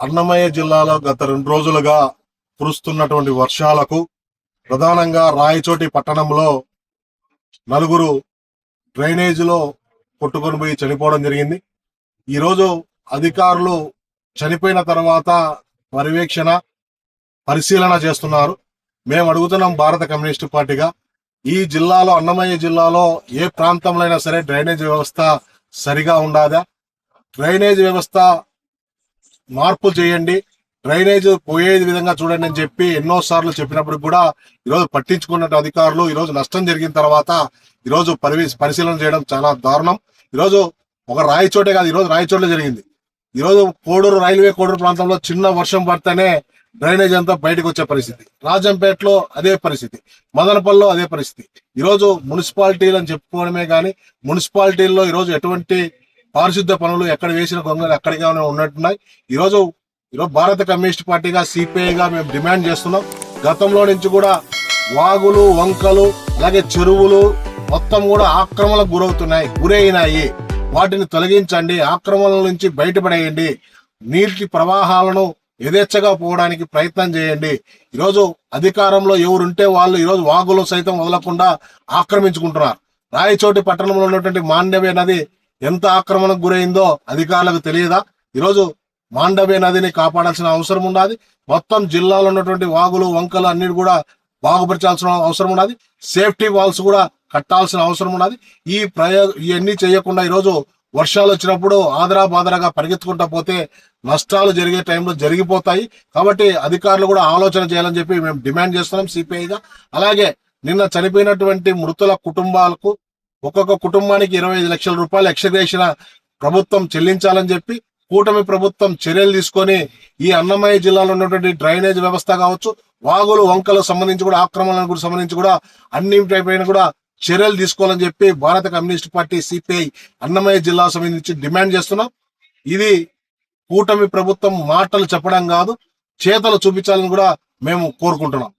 అన్నమయ్య జిల్లాలో గత రెండు రోజులుగా కురుస్తున్నటువంటి వర్షాలకు ప్రధానంగా రాయచోటి పట్టణంలో నలుగురు డ్రైనేజీలో కొట్టుకొని పోయి చనిపోవడం జరిగింది. ఈరోజు అధికారులు చనిపోయిన తర్వాత పర్యవేక్షణ పరిశీలన చేస్తున్నారు. మేము అడుగుతున్నాం భారత కమ్యూనిస్టు పార్టీగా ఈ జిల్లాలో అన్నమయ్య జిల్లాలో ఏ ప్రాంతంలో అయినా సరే డ్రైనేజ్ వ్యవస్థ సరిగా ఉండాదా? డ్రైనేజ్ వ్యవస్థ మార్పు చేయండి. డ్రైనేజ్ పోయేది విధంగా చూడండి అని చెప్పి ఎన్నో సార్లు చెప్పినప్పుడు కూడా ఈరోజు పట్టించుకున్న అధికారులు ఈరోజు నష్టం జరిగిన తర్వాత ఈరోజు పరివి పరిశీలన చేయడం చాలా దారుణం. ఈరోజు ఒక రాయచోటే కాదు ఈరోజు రాయచోటే జరిగింది. ఈరోజు కోడూరు రైల్వే కోడూరు ప్రాంతంలో చిన్న వర్షం పడితేనే డ్రైనేజ్ అంతా బయటకు వచ్చే పరిస్థితి. రాజంపేటలో అదే పరిస్థితి. మదనపల్లిలో అదే పరిస్థితి. ఈరోజు మున్సిపాలిటీలు అని చెప్పుకోవడమే కానీ మున్సిపాలిటీల్లో ఈరోజు ఎటువంటి పారిశుద్ధ పనులు ఎక్కడ వేసిన గొంగలు అక్కడిగానే ఉన్నట్టున్నాయి. ఈరోజు ఈరోజు భారత కమ్యూనిస్ట్ పార్టీగా సిపిఐగా మేము డిమాండ్ చేస్తున్నాం. గతంలో నుంచి కూడా వాగులు వంకలు అలాగే చెరువులు మొత్తం కూడా ఆక్రమణకు గురవుతున్నాయి గురైనాయి. వాటిని తొలగించండి ఆక్రమణల నుంచి బయటపడేయండి. నీటి ప్రవాహాలను యథేచ్ఛగా పోవడానికి ప్రయత్నం చేయండి. ఈరోజు అధికారంలో ఎవరుంటే వాళ్ళు ఈరోజు వాగులు సైతం వదలకుండా ఆక్రమించుకుంటున్నారు. రాయచోటి పట్టణంలో ఉన్నటువంటి మాండవ్య నది ఎంత ఆక్రమణకు గురైందో అధికారులకు తెలియదా? ఈరోజు మాండవ్య నదిని కాపాడాల్సిన అవసరం ఉన్నది మొత్తం జిల్లాలో ఉన్నటువంటి వాగులు వంకలు అన్నిటి కూడా బాగుపరచాల్సిన అవసరం ఉన్నది సేఫ్టీ వాల్స్ కూడా కట్టాల్సిన అవసరం ఉన్నది ఈ ప్రయోగ ఇవన్నీ చేయకుండా ఈరోజు వర్షాలు వచ్చినప్పుడు ఆదరా బాదరాగా పరిగెత్తుకుంటా పోతే నష్టాలు జరిగే టైంలో జరిగిపోతాయి. కాబట్టి అధికారులు కూడా ఆలోచన చేయాలని చెప్పి మేము డిమాండ్ చేస్తున్నాం సిపిఐగా అలాగే నిన్న చనిపోయినటువంటి మృతుల కుటుంబాలకు ఒక్కొక్క కుటుంబానికి ఇరవై ఐదు లక్షల రూపాయలు ఎక్స్గ్రేషన్ ప్రభుత్వం చెల్లించాలని చెప్పి కూటమి ప్రభుత్వం చర్యలు తీసుకొని ఈ అన్నమయ్య జిల్లాలో ఉన్నటువంటి డ్రైనేజ్ వ్యవస్థ కావచ్చు వాగులు వంకలకు సంబంధించి కూడా ఆక్రమణలకు సంబంధించి కూడా అన్ని పైన కూడా చర్యలు తీసుకోవాలని చెప్పి భారత కమ్యూనిస్ట్ పార్టీ సిపిఐ అన్నమయ్య జిల్లా సంబంధించి డిమాండ్ చేస్తున్నాం. ఇది కూటమి ప్రభుత్వం మాటలు చెప్పడం కాదు చేతలు చూపించాలని కూడా మేము కోరుకుంటున్నాం.